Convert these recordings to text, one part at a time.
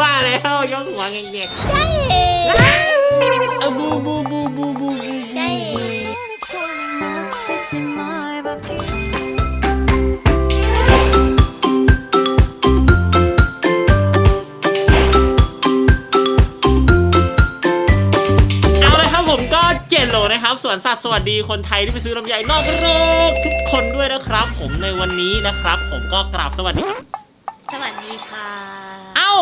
ว่าแล้วยกหัวเงี้ยๆเอาบูบูบูบูบูบู ใช่虜に นโหลนะครับสวนสัตว์สวัสดีคนไทยที่ไปซื้อลำไยนอกโลกทุกคนด้วยนะครับ ผมในวันนี้นะครับ ผมก็กราบสวัสดี สวัสดีค่ะ เอ้า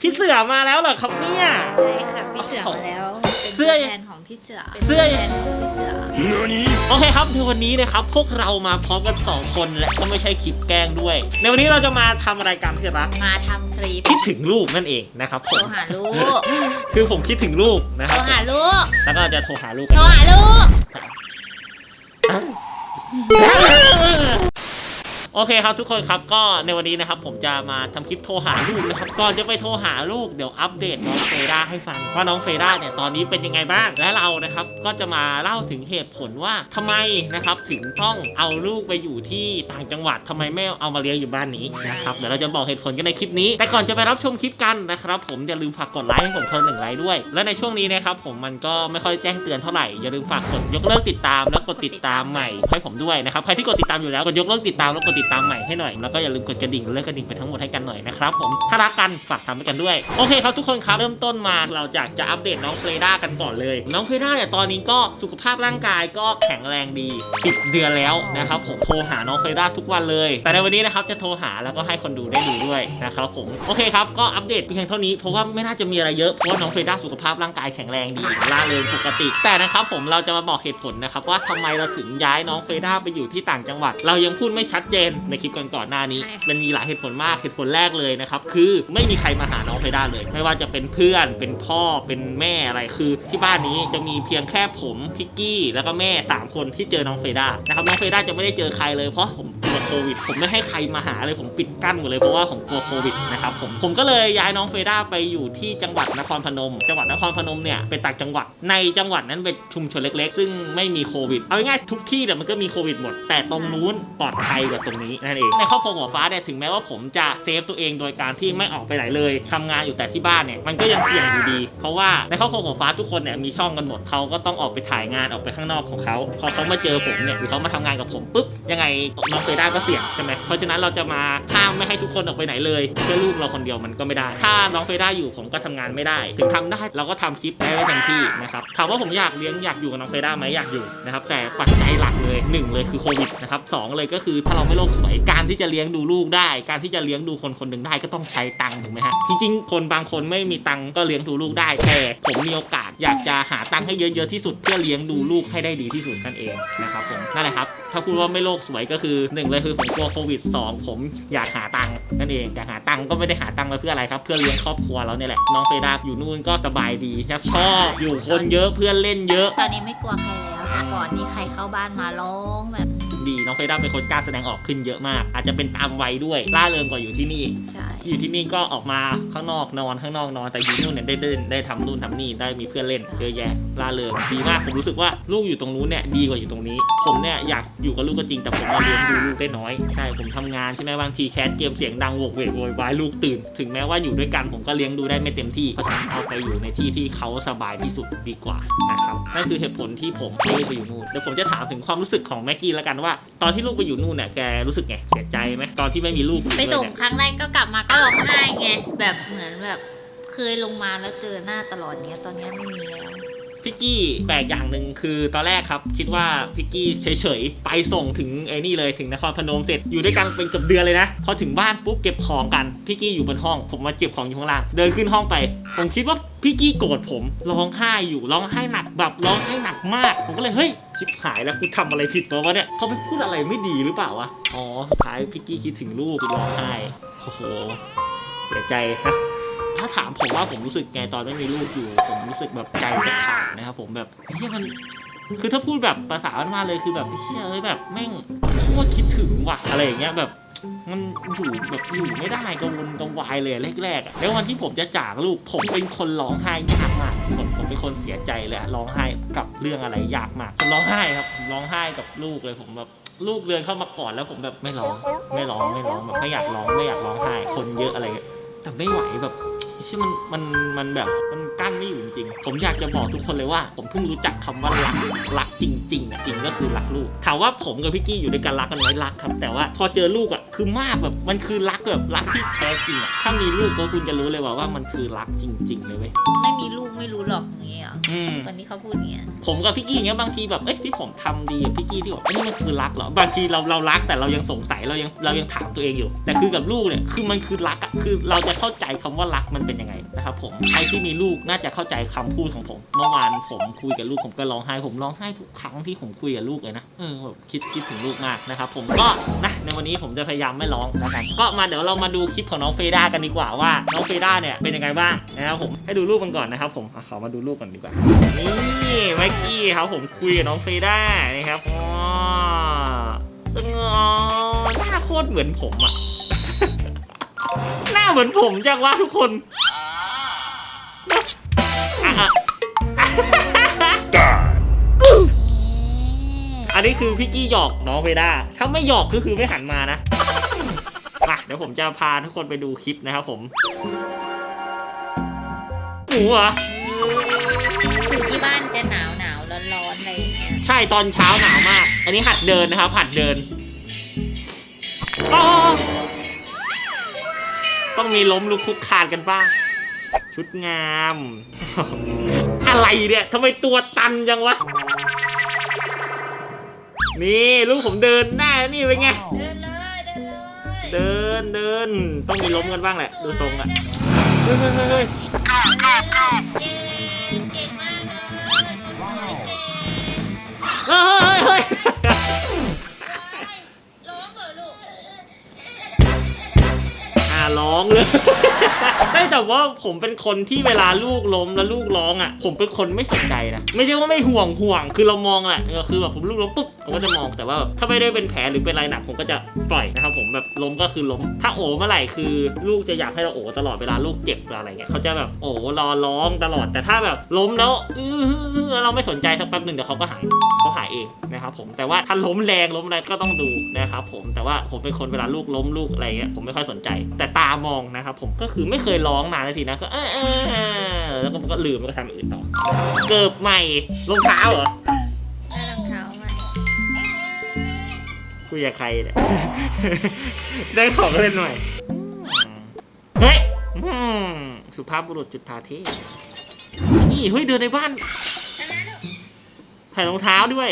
พี่เสือมาแล้วเหรอครับเนี่ย ใช่ค่ะพี่เสือมาแล้ว เป็นเสื้อ ตัวแทนของพี่เสือเป็นเสื้อ ตัวแทนของพี่เสือ โอเคครับในวันนี้นะครับ พวกเรามาพร้อมกันสองคนและก็ไม่ใช่คลิปแกล้งด้วย ในวันนี้เราจะมาทำรายการที่รักมาทำคลิปคิดถึงลูกนั่นเองนะครับผโทรมหาลูกคือผมคิดถึงลูกนะคโทรัรบหาลูกแล้วก็จะโทรหาลูกโทรหาลูก โอเคครับทุกคนครับก็ในวันนี้นะครับ ผมจะมาทำคลิปโทรหาลูกนะครับก่อนจะไปโทรหาลูกเดี๋ยวอัปเดตน้องเฟด้าให้ฟังว่าน้องเฟด้าเนี่ยตอนนี้เป็นยังไงบ้างและเรานะครับก็จะมาเล่าถึงเหตุผลว่าทำไมนะครับถึงต้องเอาลูกไปอยู่ที่ต่างจังหวัดทำไมไม่เอามาเลี้ยงอยู่บ้านนี้นะครับเดี๋ยวเราจะบอกเหตุผลกันในคลิปนี้ แต่ก่อนจะไปรับชมคลิปกันนะครับ ผมอย่าลืมฝากกดไลค์ให้ผมคนหนึ่งไลค์ด้วย และในช่วงนี้นะครับผมมันก็ไม่ค่อยแจ้งเตือนเท่าไหร่อย่าลืมฝากกดยกเลิกติดตาม แล้วกดติดตามใหม่ให้ผมด้วยนะครับใครที่กดติดตามอยู่แล้วกดยกเลิกติดตามแล้วกดติดตามใหม่ให้หน่อย แล้วก็อย่าลืมกดกระดิ่งเลิกกระดิ่งไปทั้งหมดให้กันหน่อยนะครับผมถ้ารักกันฝากทำให้กันด้วย โอเคครับทุกคนครับเริ่มต้นมาเราจากจะอัปเดตน้องเฟรด้ากันก่อนเลย น้องเฟรด้าเนี่ยตอนนี้ก็สุขภาพร่างกายก็แข็งแรงดี 10 เดือนแล้วนะครับผมโทรหาน้องเฟรด้าทุกวันเลย แต่ในวันนี้นะครับจะโทรหาแล้วก็ให้คนดูได้ดูด้วยนะครับผมโอเคครับก็อัปเดตเพียงเท่านี้เพราะว่าไม่น่าจะมีอะไรเยอะเพราะว่าน้องเฟรด้าสุขภาพร่างกายแข็งแรงดีล่าเริงปกติ แต่นะครับผมเราจะมาบอกเหตุผลนะครับว่าทำไมเราถึงย้ายน้องเฟรด้าไปอยู่ที่ต่างจังหวัด เรายังพูดไม่ชัดเจนในคลิปก่อนๆหน้านี้ใช่มันมีหลายเหตุผลมากเหตุผลแรกเลยนะครับ คือไม่มีใครมาหาน้องเฟรด้าเลย ไม่ว่าจะเป็นเพื่อนเป็นพ่อเป็นแม่อะไรคือ ที่บ้านนี้จะมีเพียงแค่ผมพิกกี้แล้วก็แม่สามคนที่เจอน้องเฟรด้านะครับน้องเฟรด้าจะไม่ได้เจอใครเลยเพราะผมกลั วโควิด ผมไม่ให้ใครมาหาเลยผมปิดกั้นหมดเลยเพราะว่าผมกลัวโควิดนะครับผมผมก็เลยย้ายน้องเฟด้าไปอยู่ที่จังหวัดนครพนม จังหวัดนครพนมเนี่ยเป็นต่างจังหวัดในจังหวัดนั้นเป็นชุมชนเล็ก ๆ ซึ่งไม่มีโควิดเอาง่ายๆทุกที่เนี่ยมันก็มีโควิดหมด แต่ตรงนู้นปลอดภัยกว่าตรงนี้นั่นเองในครอบครัวหัวฟ้าเนี่ยถึงแม้ว่าผมจะเซฟตัวเองโดยการที่ไม่ออกไปไหนเลยทำงานอยู่แต่ที่บ้านเนี่ยมันก็ยังเสี่ยงอยู่ดี เพราะว่าในครอบครัวหัวฟ้าทุกคนเนี่ยมีช่องกันหมดเขาก็ต้องออกไปถ่ายงานออกไปข้างนอกของเขาพอเขามาเจอผมเนี่ยหรือเขามาทำงานกับผมปุ๊บยังไงน้องเฟด้าก็เสี่ยงใช่ไหมเพราะฉะนั้นเราจะมาห้ามไม่ให้ทุกคนออกไปไหนเลยเพื่อลูกเราคนเดียวมันก็ไม่ได้ ถ้าน้องเฟรด้าอยู่ผมก็ทำงานไม่ได้ ถึงทำได้เราก็ทำคลิปได้ไม่เต็มที่นะครับถามว่าผมอยากเลี้ยงอยากอยู่กับน้องเฟรด้าไหมอยากอยู่นะครับแต่ปัจจัยหลักเลยหนึ่งเลยคือโควิดนะครับสองเลยก็คือถ้าเราไม่โลกสวยการที่จะเลี้ยงดูลูกได้ การที่จะเลี้ยงดูคนคนหนึ่งได้ก็ต้องใช้ตังค์ถูกไหมฮะจริงๆ คนบางคนไม่มีตังค์ก็เลี้ยงดูลูกได้แต่ผมมีโอกาสอยากจะหาตังค์ให้เยอะๆที่สุดเพื่อเลี้ยงดูลูกให้ได้ดีที่สุดนั่นเองนะครับผมนั่นแหละครับถ้าพูดว่าไม่โลกสวยก็คือหนึ่งเลยคือผมกลัวโควิดสองผมอยากหาตังค์นั่นเองอยากหาตังค์ก็ไม่ได้หาตังค์มาเพื่ออะไรครับ เพื่อเลี้ยงครอบครัวเราเนี่ยแหละน้องเฟดาอยู่นู่นก็สบายดีครับชอบอยู่คนเยอะเพื่อนเล่นเยอะ ตอนนี้ไม่กลัวใครแล้ว ก่อนนี้ใครเข้าบ้านมาร้องแบบดีน้องเฟรด้าเป็นคนกล้าแสดงออกขึ้นเยอะมาก อาจจะเป็นตามวัยด้วยล่าเริงกว่าอยู่ที่นี่อีกใช่อยู่ที่นี่ก็ออกมาข้างนอกนอนข้างนอกนอนแต่อยู่นู่นเนี่ยได้เดินได้ทำนู่นทำนี่ได้มีเพื่อนเล่นเยอะแยะล่าเริงดีมากผมรู้สึกว่าลูกอยู่ตรงนู้นเนี่ยดีกว่าอยู่ตรงนี้ ผมเนี่ยอยากอยู่กับลูกก็จริงแต่ผมมาเลี้ยงดูลูกได้น้อยใช่ผมทำงานใช่ไหมบางทีแคสเกมเสียงดังโวกเวกโวยวายลูกตื่น ถึงแม้ว่าอยู่ด้วยกันผมก็เลี้ยงดูได้ไม่เต็มที่เพราะฉะนั้นเอาไปอยู่ในที่ที่เขาสบายที่สุดดีกว่านะครับนั่นคือเหตุผลที่ผมให้ลูกไปอยู่นู่นเดี๋ยวผมจะถามถึงความรู้สึกของแม็กกี้แล้วกันว่า ตอนที่ลูกไปอยู่นู่นเนี่ยแกรู้สึกไงเสียใจไหมตอนที่ไม่มีลูกอยู่ไปด้วยส่งเนี่ยครั้งแรกก็กลับมาก็ร้องไห้ไงแบบเหมือนแบบเคยลงมาแล้วเจอหน้าตลอดเนี้ยตอนเนี้ยไม่มีแล้ว พิกกี้แปลกอย่างหนึ่งคือตอนแรกครับ คิดว่าพิกกี้เฉยๆ ไปส่งถึงไอ้นี่เลยถึงนครพนมเสร็จอยู่ด้วยกันเป็นเกือบเดือนเลยนะ พอถึงบ้านปุ๊บเก็บของกันพิกกี้อยู่บนห้อง ผมมาเก็บของอยู่ข้างล่าง เดินขึ้นห้องไป ผมคิดว่าพิกกี้โกรธผมร้องไห้อยู่ร้องไห้หนักแบบร้องไห้หนักมาก ผมก็เลยเฮ้ยชิบหายแล้วกูทำอะไรผิดวะวะเนี่ยเขาไปพูดอะไรไม่ดีหรือเปล่าวะอ๋อสุดท้ายพิกกี้คิดถึงลูกร้องไห้โอ้โหเสียใจนะ ถ้าถามผมว่าผมรู้สึกไงตอนไม่มีลูกอยู่ ผมรู้สึกแบบใจจะขาดนะครับผมแบบเฮียมันคือถ้าพูดแบบภาษาบ้านเลยคือแบบเฮียเอ้ยแบบแม่งโคตรคิดถึงว่ะอะไรอย่างเงี้ยแบบมันอยู่แบบอยู่ไม่ได้กังวลกังวายเลยแรกๆอะแล้ววันที่ผมจะจากลูกผมเป็นคนร้องไห้ยากมากผมผมเป็นคนเสียใจเลยร้องไห้กับเรื่องอะไรยากมากผมร้องไห้ครับผมร้องไห้กับลูกเลยผมแบบลูกเดินเข้ามาก่อดแล้วผมแบบไม่ร้อง ไม่ร้องไม่ร้องแบบไม่อยากร้องไม่อยากร้องไห้คนเยอะอะไรแต่ไม่ไหวแบบ ที่มันมันมันแบบมันกั้นไม่อยู่จริงๆผมอยากจะบอกทุกคนเลยว่า ผมเพิ่งรู้จักคำว่ารักรักจริงๆอะจริงก็คือรักลูกถามว่าผมกับพี่กี้อยู่ด้วยกันรักกันไหมรักครับ แต่ว่าพอเจอลูกอะคือมากแบบมันคือรักแบบรักที่แท้จริงอะถ้ามีลูกก็คุณจะรู้เลยว่าว่ามันคือรักจริง ๆ เลยเว้ยไม่มีลูกไม่รู้หรอกอย่างเงี้ยเหรออืมวันนี้เขาพูดอย่างเงี้ยผมกับพี่กี้เนี้ยบางทีแบบเอ้ยที่ผมทำดีกับพี่กี้ที่บอกเอ้ยนี่มันคือรักเหรอบางทีเราเรารักแต่เรายังสงสัยเรายังเรายังถามตัวเองอยู่ แต่คือกับลูกเนี่ยคือมันคือรักอะคือเราจะเข้าใจคำว่ารักมันเป็นยังไงนะครับผมใครที่มีลูกน่าจะเข้าใจคำพูดของผม เมื่อวานผมคุยกับลูกผมก็ร้องไห้ผมร้องไห้ทุกครั้งที่ผมคุยกับลูกเลยนะเออแบบคิดคิดถึงลูกมากนะครับผมก็นะในวันนี้ผมจะพยายามไม่ร้องแล้วกันก็มาเดี๋ยวเรามาดูคลิปของน้องเฟด้ากันดีกว่าว่าน้องเฟด้าเนี่ยเป็นยังไงบ้างนะครับผมให้ดูรูปกันก่อนนะครับผมอะขอมาดูรูปก่อนดีกว่านี่ไมค์กี้ครับผมคุยกับน้องเฟด้านะครับอ๋อตึงอ๋อหน้าโคตรเหมือนผมอะาเหมือนผมจังว่าทุกคนอะอะอันนี้คือพี่กี้หยอกน้องเฟด้าถ้าไม่หยอกก็คือไม่หันมานะมาเดี๋ยวผมจะพาทุกคนไปดูคลิปนะครับผมหนูเหรออยู่ที่บ้านจะหนาวหนาวร้อนร้อนๆอะไรอย่างเงี้ย ใช่ตอนเช้าหนาวมาก อันนี้หัดเดินนะครับ หัดเดินอ๋อ ต้องมีล้มลุกคลุกคลานกันบ้าง ชุดงาม อะไรเนี่ยทำไมตัวตันจังวะ นี่ลูกผมเดินหน้านี่เป็นไง เดินเลยเดินเลยเดินเดินต้องมีล้มกันบ้างแหละ ดูทรงอะเฮ้ยเฮ้ยเฮ้ยเฮ้ยเก่งเก่งมากเลยเฮ้ยเฮ้ยร้ ร้องเลย ได้แต่ว่าผมเป็นคนที่เวลาลูกล้มแล้วลูกร้องอะ ผมเป็นคนไม่สนใจนะ ไม่ใช่ว่าไม่ห่วงห่วง คือเรามองแหละเออคือแบบผมลูกล้มปุ๊บผมก็จะมองแต่ว่าแบบถ้าไม่ได้เป็นแผลหรือเป็นอะไรหนักผมก็จะปล่อยนะครับผมแบบล้มก็คือล้ม ถ้าโอเมื่อไหร่คือ ลูกจะอยากให้เราโอตลอดเวลาลูกเจ็บอะไรเงี้ยเขาจะแบบโอรอร้องตลอด แต่ถ้าแบบล้มแล้วอือเราไม่สนใจสักแป๊บหนึ่งเดี๋ยวเขาก็หายเขาหายเองนะครับผมแต่ว่าถ้าล้มแรงล้มอะไรก็ต้องดูนะครับผมแต่ว่าผมเป็นคนเวลาลูกล้มลูกอะไรเงี้ยผมไม่ค่อยสนใจ แต่ตามองนะครับผมก็คือไม่เคยร้องนานนาทีนะก็เออแล้วก็ก็ลืมแล้วก็ทำอื่นต่อเกิบใหม่รองเท้าเหรอ คุยกับใครเนี่ย ได้ของเล่นหน่อย เฮ้ยอืมสุภาพบุรุษจุดทาเทพนี่เฮ้ยเดินในบ้านเดินมาลูกใส่รองเท้าด้วย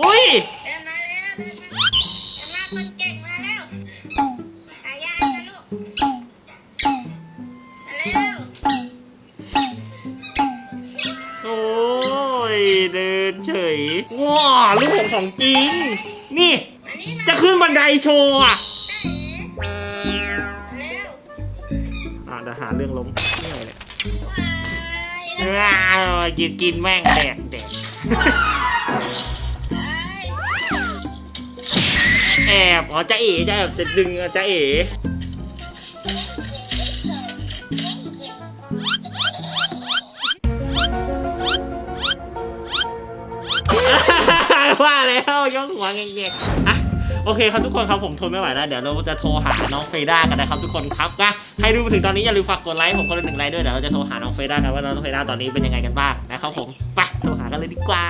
อุ้ยเดินมาแล้วเดินมาเดินมาคนเก่งมาแล้วหายายนะลูกมาเร็วโอ้ยเดินเฉยว้าลูกของของจริงนี่มานี่มา จะขึ้นบันไดโชว์อะเร็วอะเดี๋ยวหาเรื่องล้มนี่อะไรเนี่ยว้ายว้าวกินกินแม่งแดกแดกแอบอ๋อจะเอ๋จะแอบจะดึงอะจะเอ๋ว่าแล้วยกหัวเงี้ยๆอะ โอเคครับทุกคนครับผมทนไม่ไหวแล้วเดี๋ยวเราจะโทรหาน้องเฟด้ากันนะครับทุกคนครับนะใครดูมาถึงตอนนี้อย่าลืมฝากกดไลค์ผมคนละหนึ่งไลค์ด้วยเดี๋ยวเราจะโทรหาน้องเฟด้ากันว่าน้องเฟด้าตอนนี้เป็นยังไงกันบ้างนะครับผมไปโทรหากันเลยดีกว่า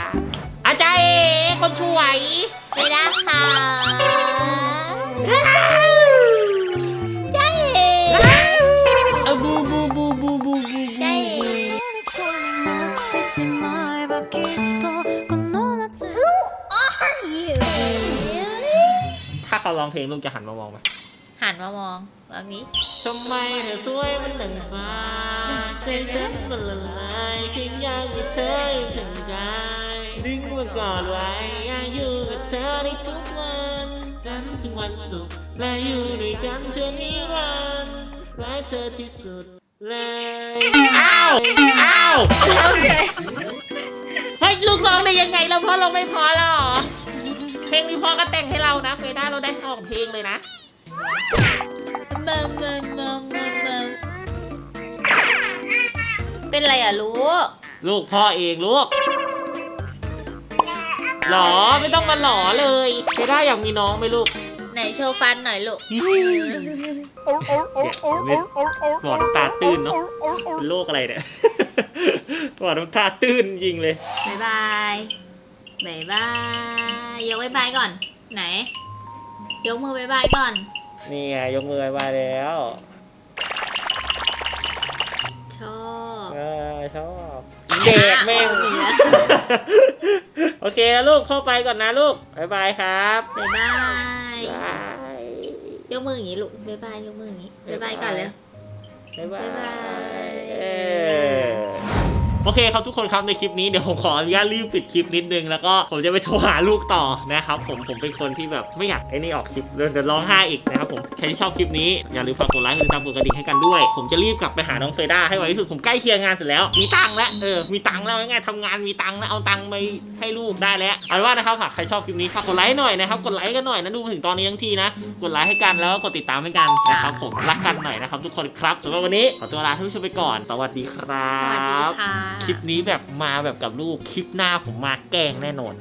อาจารย์คนช่วยเฟด้าค่ะ เขาร้องเพลงลูกจะหันมามองไหมหันมามองแบบนี้ทำไมเธอสวยเหมันดังฟ้าใจฉันมันละลายคิดอยากมีเธออยู่ถึงใจดึงมากอดไว้อยากอยู่กับเธอในทุกวันจันทร์ถึงวันศุกร์และอยู่ด้วยกันเช่วนิรันดร์รักเธอที่สุดเลยอ้าวอ้าวโอเค เฮ้ยลูกร้องได้ยังไงเราพ่อเราไม่พอหรอ เพลงนี้พ่อก็แต่งให้เรานะเฟด้าเราได้สองเพลงเลยนะเมิมเมิมเมิมเมิมเมิมเป็นไรอะลูก ลูกพ่อเองลูกหรอไม่ต้องมาหลอเลยเฟด้าอยากมีน้องไหมลูกไหนโชว์ฟันหน่อยลูกหมอน้ำตาตื้นเนาะเป็นโรคอะไรเนี่ยหมอน้ำตาตื้นจริงเลยบายบาย บายบายยกบายบายก่อน ไหน ยกมือบายบายก่อน นี่ไงยกมือมาแล้วชอบเออชอบเด็กแม่งเหลือโอเคลูกเข้าไปก่อนนะลูกบายบายครับบายบาย บายยกมืออย่างนี้ลูกบายบายยกมืออย่างนี้บายบายก่อนเลยบายบาบ๊ายบายยเออ โอเคครับทุกคนครับในคลิปนี้เดี๋ยวผมขออนุญาตรีบปิดคลิปนิดนึงแล้วก็ผมจะไปโทรหาลูกต่อนะครับผมผมเป็นคนที่แบบไม่อยากไอ้นี่ออกคลิปเดี๋ยวเดี๋ยวร้องไห้อีกนะครับผมใครที่ชอบคลิปนี้อย่าลืมฝากกดไลค์กดติดตามกดกระดิ่งให้กันด้วย ผมจะรีบกลับไปหาน้องเฟด้าให้ไวที่สุดผมใกล้เคลียร์งานเสร็จแล้วมีตังค์แล้วเออมีตังค์แล้วง่ายทำงานมีตังค์แล้วเอาตังค์ไปให้ลูกได้แล้วเอาว่านะครับหากใครชอบคลิปนี้ฝากกดไลค์หน่อยนะครับกดไลค์กันหน่อยนะดูมาถึงตอนนี้ทั้งทีนะกดไลค์ให้กันแล้วก็กดติดตามให้กันนะครับผมรักกันหน่อยนะครับทุกคนครับสำหรับวันนี้ขอตัวลาท่านผู้ชมไปก่อน สวัสดีครัสวัสดีบค่ะคลิปนี้แบบมาแบบกับลูก คลิปหน้าผมมาแกล้งแน่นอน